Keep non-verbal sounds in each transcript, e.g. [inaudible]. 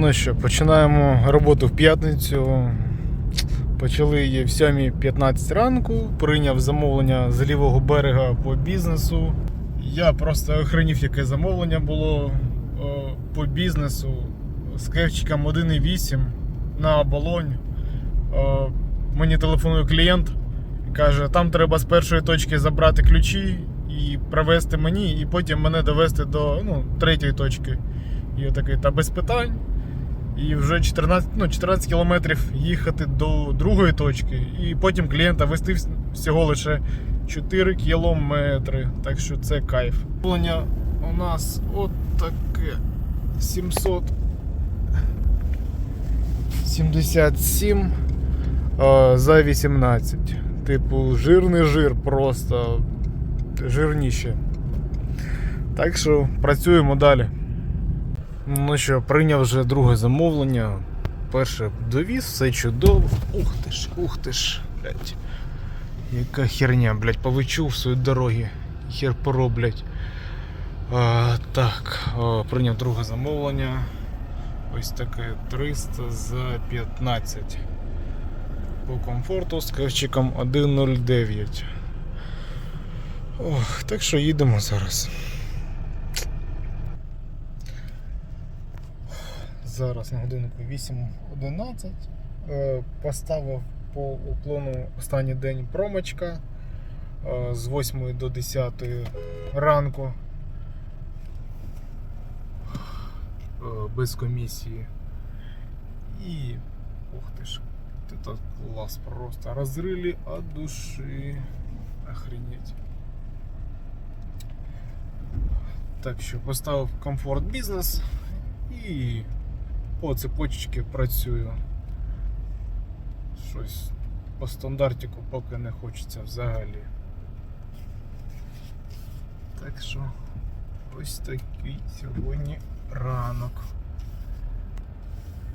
Ну що, починаємо роботу в п'ятницю. Почали її в 7.15 ранку. Прийняв замовлення з лівого берега по бізнесу. Я просто охренів, яке замовлення було о, по бізнесу з кевчиком 1.8 на оболонь. О, Мені телефонує клієнт і каже, там треба з першої точки забрати ключі і привезти мені, і потім мене довести до ну, третьої точки. І я такий, та без питань. І вже 14, ну, 14 кілометрів їхати до другої точки, і потім клієнта вести всього лише 4 кілометри. Так що це кайф. Замовлення у нас от таке 777 е, за 18. Типу, жирний жир, просто жирніше. Так що працюємо далі. Ну що, прийняв вже друге замовлення. Перше довіз, все чудово. Ух ти ж, ух ти ж, блядь. Яка херня, блядь, повичув свої дороги. Хер пороблять. А, так, о, прийняв друге замовлення. Ось таке 300 за 15. По комфорту з кевчиком 1.09. Ох, так що їдемо зараз. Зараз на годиннику 8.11. Е, Поставив по уклону останній день промочка е, з 8 до 10 ранку. Е, Без комісії. І. Ух ти ж, это клас просто. Розрили от душі. Охренеть. Так що поставив комфорт бізнес і по цепочці працюю. Щось по стандартику поки не хочеться взагалі. Так що ось такий сьогодні ранок.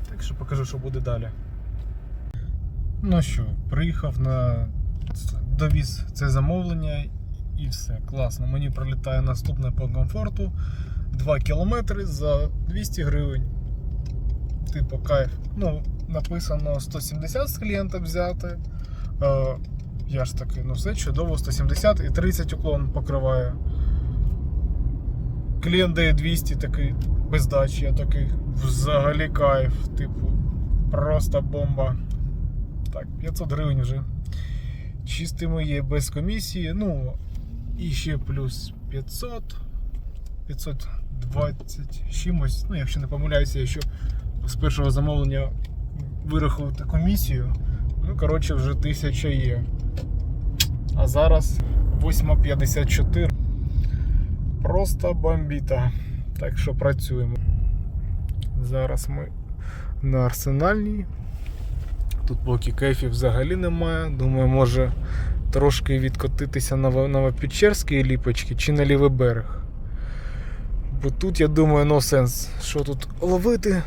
Так що покажу, що буде далі. Ну що, приїхав на довіз це замовлення і все, класно. Мені прилітає наступне по комфорту. 2 кілометри за 200 гривень. Типу кайф. Ну, написано 170 з клієнта взяти. Е, я ж таки, ну все чудово, 170 і 30 уклон покриває. Клієнт дає 200 такий без дачі, я такий взагалі кайф. Типу, просто бомба. Так, 500 гривень вже. Чистими є без комісії. Ну, і ще плюс 500. 520 з чимось. Ну, якщо не помиляюся, якщо з першого замовлення вирахувати комісію. Ну, коротше, вже 1000 є. А зараз 8.54. Просто бомбіта. Так що працюємо. Зараз ми на арсенальній. Тут поки кайфів взагалі немає. Думаю, може трошки відкотитися на Новопечерські ліпочки чи на лівий берег. Бо тут, я думаю, no сенс. Що тут ловити?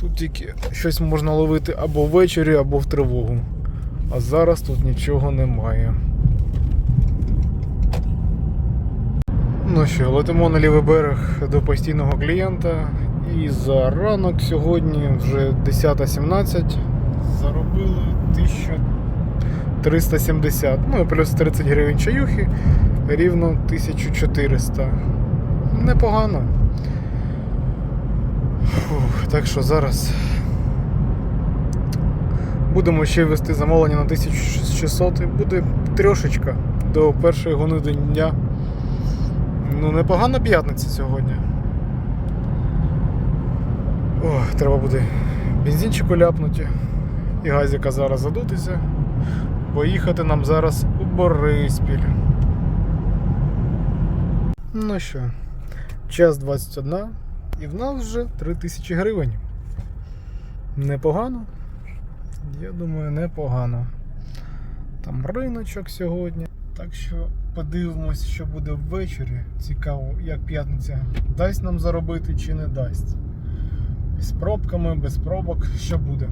Тут тільки щось можна ловити або ввечері, або в тривогу. А зараз тут нічого немає. Ну що, летимо на лівий берег до постійного клієнта. І за ранок сьогодні вже 10.17. Заробили 1370. Ну і плюс 30 гривень чаюхи, рівно 1400. Непогано. Так що зараз будемо ще вести замовлення на 1600 і буде трьошечка до першої гони дня. Ну, непогана п'ятниця сьогодні. Ох, треба буде бензинчику ляпнути і газіка зараз задутися. Поїхати нам зараз у Бориспіль. Ну що, час 21 і в нас вже 3000 гривень. Непогано? Я думаю, непогано. Там риночок сьогодні. Так що подивимось, що буде ввечері. Цікаво, як п'ятниця дасть нам заробити чи не дасть. З пробками, без пробок, що буде.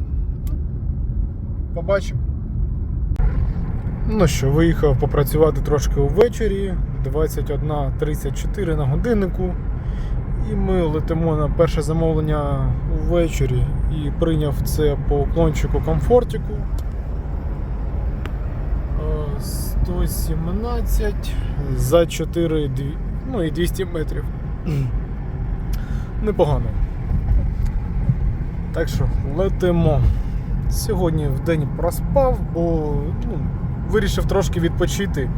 Побачимо. Ну що, виїхав попрацювати трошки увечері. 21.34 на годиннику. І ми летимо на перше замовлення ввечері і прийняв це по уклончику комфортику. Е, 117 за 4, ну і 200 метрів. Непогано. Так що летимо. Сьогодні в день проспав, бо ну, вирішив трошки відпочити,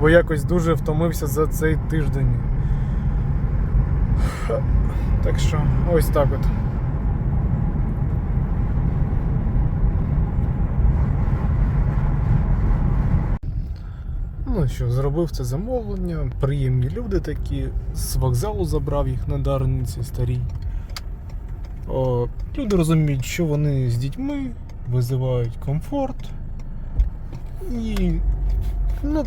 бо якось дуже втомився за цей тиждень. Так що ось так от. Ну що, зробив це замовлення, приємні люди такі, з вокзалу забрав їх на Дарниці старій. О, люди розуміють, що вони з дітьми, визивають комфорт. І. Ну,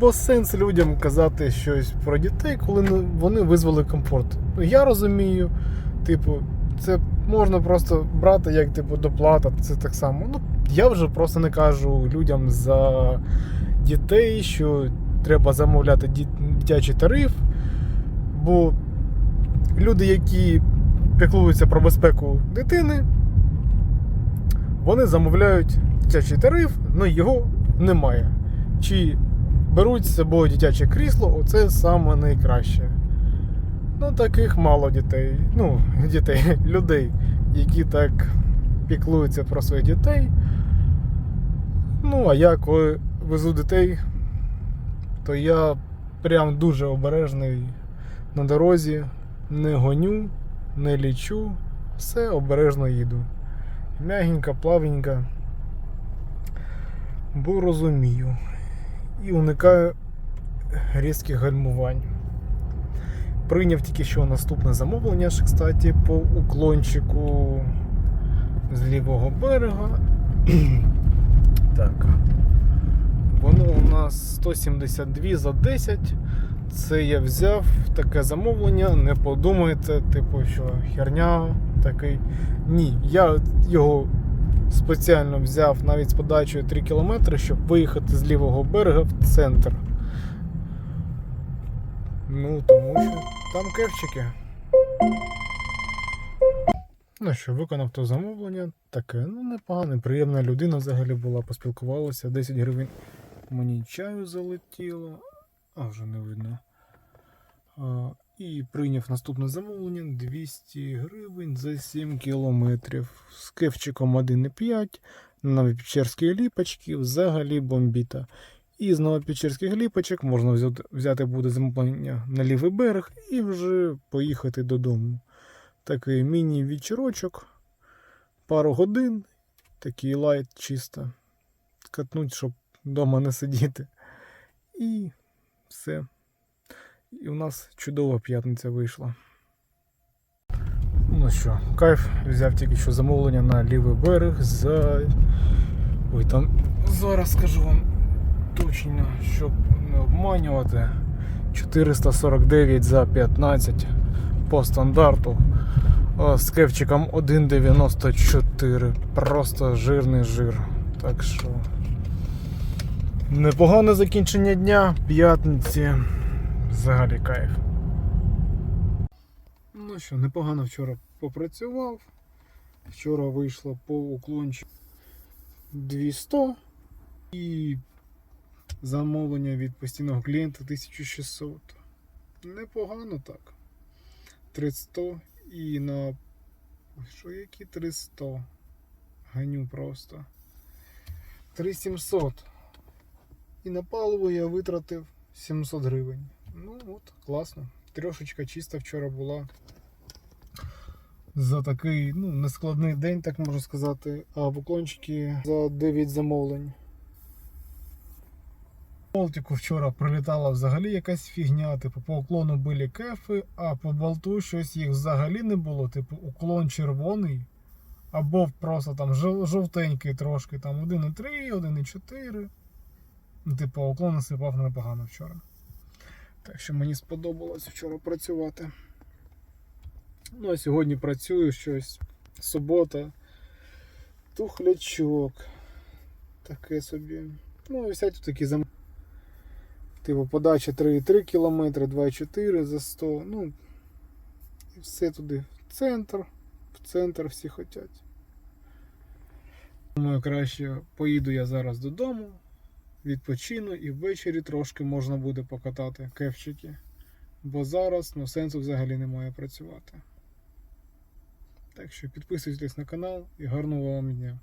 бо сенс людям казати щось про дітей, коли вони визвали комфорт. Ну, я розумію, типу, це можна просто брати як типу доплата, це так само. Ну, я вже просто не кажу людям за дітей, що треба замовляти дитячий тариф. Бо люди, які піклуються про безпеку дитини, вони замовляють дитячий тариф, але його немає. Чи беруть з собою дитяче крісло, оце саме найкраще. Ну, таких мало дітей. Ну, [laughs] дітей, людей, які так піклуються про своїх дітей. Ну, а я коли везу дітей, то я прям дуже обережний на дорозі, не гоню, не лічу, все обережно їду. Мягенько, плавненько. Бо розумію. І уникаю різких гальмувань. Прийняв тільки що наступне замовлення, ж, кстати, по уклончику з лівого берега. [clears throat] так. Воно у нас 172 за 10. Це я взяв таке замовлення. Не подумайте, типу, що херня такий. Ні, я його спеціально взяв навіть з подачею 3 км, щоб виїхати з лівого берега в центр. Ну, тому що там кевчики. Ну що, виконав то замовлення. Таке, ну непогане, приємна людина взагалі була, поспілкувалася. 10 гривень мені чаю залетіло, а вже не видно. І прийняв наступне замовлення 200 гривень за 7 кілометрів. З кевчиком 1,5 на Новопечерській ліпочці взагалі бомбіта. І з Новопечерських ліпочок можна взяти, взяти буде замовлення на лівий берег і вже поїхати додому. Такий міні-вечірочок, пару годин, такий лайт чисто. Катнуть, щоб вдома не сидіти. І все. І у нас чудова п'ятниця вийшла. Ну що, кайф, взяв тільки що замовлення на лівий берег за. Ой, там зараз скажу вам точно, щоб не обманювати. 449 за 15 по стандарту. З кевчиком 1,94. Просто жирний жир. Так що. Непогане закінчення дня, п'ятниці. Взагалі кайф. Ну що, непогано вчора попрацював. Вчора вийшло по уклончику 200 і замовлення від постійного клієнта 1600. Непогано так. 300 і на. Що які 300? Ганю просто. 3700. І на паливо я витратив 700 гривень. Ну от, класно. Трошечка чиста вчора була. За такий ну, нескладний день, так можу сказати. А в уклончики за 9 замовлень. Болтику вчора прилітала взагалі якась фігня, типу по уклону були кефи, а по болту щось їх взагалі не було. Типу уклон червоний, або просто там жовтенький трошки, там 1,3, 1,4. Ну, Типу, уклон насипав непогано вчора. Так що мені сподобалось вчора працювати. Ну, а сьогодні працюю щось. Субота. Тухлячок. Таке собі. Ну, і всякі такі зам... Типу, подача 3,3 км, 2,4 за 100. Ну, І все туди в центр, в центр всі хотять. Думаю, краще поїду я зараз додому, відпочину і ввечері трошки можна буде покатати кевчики. Бо зараз ну, сенсу взагалі немає працювати. Так що підписуйтесь на канал і гарного вам дня.